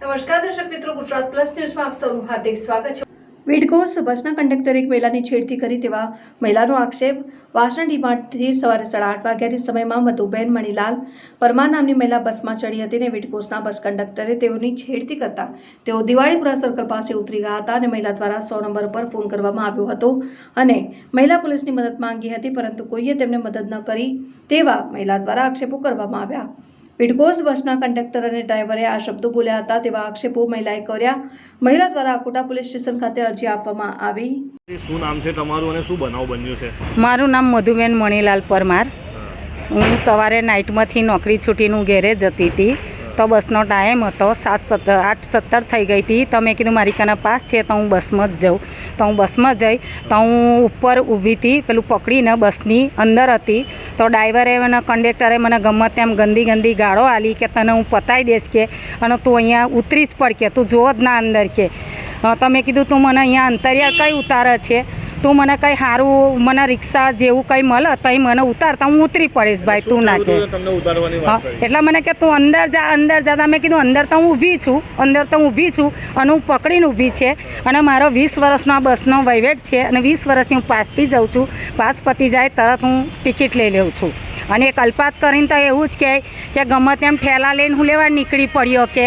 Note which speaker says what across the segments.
Speaker 1: નમસ્કાર, દર્શક મિત્રો, ગુજરાત પ્લસ ન્યૂઝમાં આપ સૌનું હાર્દિક સ્વાગત છે. વિડકો બસના કંડક્ટર એક મહિલાની છેડતી કરી તેવા મહિલાનો આક્ષેપ. વાસણ ડીમાર્ટથી સવારે સાડા આઠ વાગ્યાની સમયમાં મધુબેન મણીલાલ પરમાર નામની મહિલા બસમાં ચડી હતી અને વિડકોસના બસ કંડક્ટરે તેઓની છેડતી કરતા તેઓ દિવાળીપુરા સર્કલ પાસે ઉતરી ગયા હતા અને મહિલા દ્વારા સો નંબર પર ફોન કરવામાં આવ્યો હતો અને મહિલા પોલીસની મદદ માંગી હતી, પરંતુ કોઈએ તેમને મદદ ન કરી તેવા મહિલા દ્વારા આક્ષેપો કરવામાં આવ્યા. વિડકોસ બસના કંડક્ટર અને ડ્રાઈવરે આ શબ્દો બોલ્યા હતા તેવા આક્ષેપો મહિલાએ કર્યા. મહિલા દ્વારા કોટા પોલીસ સ્ટેશન ખાતે અરજી આપવામાં આવી.
Speaker 2: શું નામ છે તમારું અને શું બનાવ બન્યું છે?
Speaker 3: મારું નામ મધુબેન મણીલાલ પરમાર. હું. સવારે નાઇટમાંથી નોકરી છૂટીનું ઘેરે જતી હતી. તો બસનો ટાઈમ હતો. સાત સત્તર આઠ સત્તર થઈ ગઈ હતી. તો મેં કીધું મારી કાના પાસ છે તો હું બસમાં જ જાઉં. તો હું બસમાં જઈ તો હું ઉપર ઊભી હતી પેલું પકડીને બસની અંદર હતી. તો ડ્રાઈવરે મને કંડક્ટરે મને ગમે તેમ ગંદી ગંદી ગાળો આલી કે તને હું પતાવી દઈશ કે અને તું અહીંયા ઉતરી જ પડ કે તું જોવો જ ના અંદર કે. તમે તો મેં કીધું તું મને અહીંયા અંતરિયાળ કઈ ઉતારે છે? તું મને કંઈ સારું મને રિક્ષા જેવું કંઈ મળે તો મને ઉતારતા હું ઉતરી પડીશ ભાઈ તું ના કે. હા એટલે મને કે તું અંદર જા અંદર જા જતા મેં કીધું અંદર તો હું ઊભી છું અંદર તો હું ઊભી છું અને હું પકડીને ઊભી છે અને મારો વીસ વર્ષનો આ બસનો વહીવટ છે અને વીસ વર્ષથી હું પાસથી જાઉં છું. પાસ પતી જાય તરત હું ટિકિટ લઈ લઉં છું. અને એક અલ્પાત કરીને તો એવું જ કહે કે ગમે તેમ ઠેલા લઈને હું લેવા નીકળી પડ્યો કે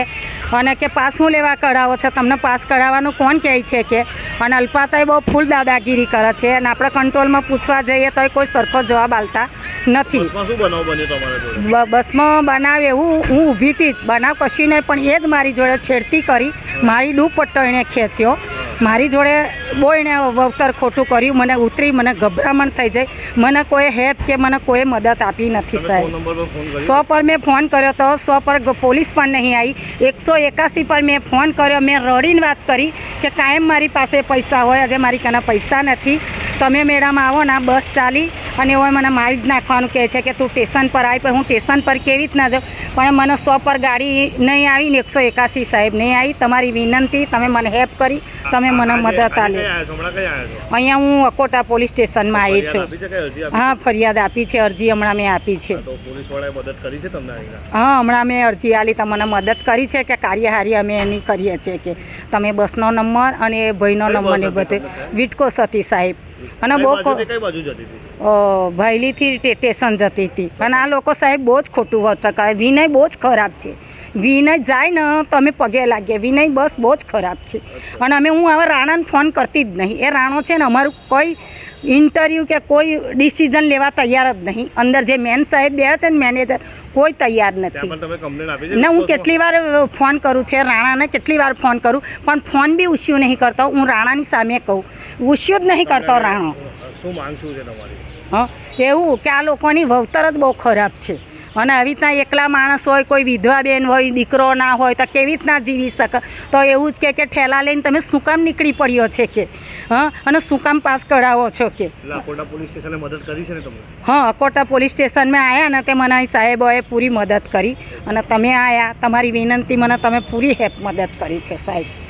Speaker 3: અને કે પાસ હું લેવા કઢાવો છે? તમને પાસ કઢાવવાનું કોણ કહે છે કે? અને અલ્પાતાએ બહુ ફૂલ દાદાગીરી કરે છે અને આપણે કંટ્રોલમાં પૂછવા જઈએ તો કોઈ સરખો જવાબ આલતા નથી.
Speaker 2: બસમાં બનાવ
Speaker 3: બસમાં એવું હું ઊભી હતી જ બનાવ કશી નહીં પણ એ જ મારી જોડે છેડતી કરી. મારી દુપટ્ટો એણે ખેંચ્યો. મારી જોડે બહુ એણે વવતર ખોટું કર્યું. મને ઉતરી મને ગભરામણ થઈ જાય. મને કોઈ હેલ્પ કે મને કોઈ મદદ આપી નથી સાહેબ. સો પર મેં ફોન કર્યો તો સો પર પોલીસ પણ નહીં આવી. એકસો એકાસી પર મેં ફોન કર્યો. મેં રડીને વાત કરી કે કાયમ મારી પાસે પૈસા હોય. આજે મારી કને પૈસા નથી. તમે મેડમ આવો ને બસ ચાલી. અને એવો મને મારી જ નાખવાનું કહે છે કે તું સ્ટેશન પર આવી પણ હું સ્ટેશન પર કેવી રીતના જાઉં? પણ મને સો પર ગાડી નહીં આવી ને એકસો એકાસી સાહેબ નહીં આવી. તમારી વિનંતી તમે મને હેલ્પ કરી તમે મને મદદ આલી? અહીંયા હું અકોટા પોલીસ સ્ટેશનમાં આવી છું. હા ફરિયાદ આપી છે અરજી હમણાં મેં આપી છે. હા હમણાં મેં અરજી આલી તમને મદદ કરી છે કે કાર્યહારી અમે એની કરીએ છીએ કે તમે બસનો નંબર અને ભાઈનો નંબર ને બધે. વિટકો સતી સાહેબ. અને બહુ ભાયલીથી સ્ટેશન જતી હતી. અને આ લોકો સાહેબ બહુ જ ખોટું વર્તન કરે. વિનય બહુ જ ખરાબ છે. વિનય જાય ને તો અમે પગે લાગીએ વિનય બસ બહુ જ ખરાબ છે. અને અમે હું હવે રાણાને ફોન કરતી જ નહીં. એ રાણો છે ને અમારું કોઈ ઇન્ટરવ્યૂ કે કોઈ ડિસિઝન લેવા તૈયાર જ નહીં. અંદર જે મેન સાહેબ બે છે ને મેનેજર કોઈ તૈયાર નથી. ને હું કેટલી વાર ફોન કરું છે રાણાને કેટલી વાર ફોન કરું? પણ ફોન બી ઉશ્યું નહીં કરતો. હું રાણાની સામે કહું. ઉશ્યું જ નહીં કરતો રાણો.
Speaker 2: શું માંગ છે તમારી?
Speaker 3: હં? એવું કે આ લોકોની વવતર જ બહુ ખરાબ છે. અને આવી રીતના એકલા માણસ હોય કોઈ વિધવા બેન હોય દીકરો ના હોય તો કેવી રીતના જીવી શકે? તો એવું જ કે કે ઠેલા લઈને તમે શું કામ નીકળી પડ્યો છે કે? હં? અને શું કામ પાસ કઢાવો છો કે?
Speaker 2: એટલે અકોટા પોલીસ સ્ટેશને મદદ કરી છે ને તમને?
Speaker 3: હા અકોટા પોલીસ સ્ટેશનમાં આવ્યા ને તે મને સાહેબોએ પૂરી મદદ કરી. અને તમે આવ્યા તમારી વિનંતી મને તમે પૂરી હેલ્પ મદદ કરી છે સાહેબ.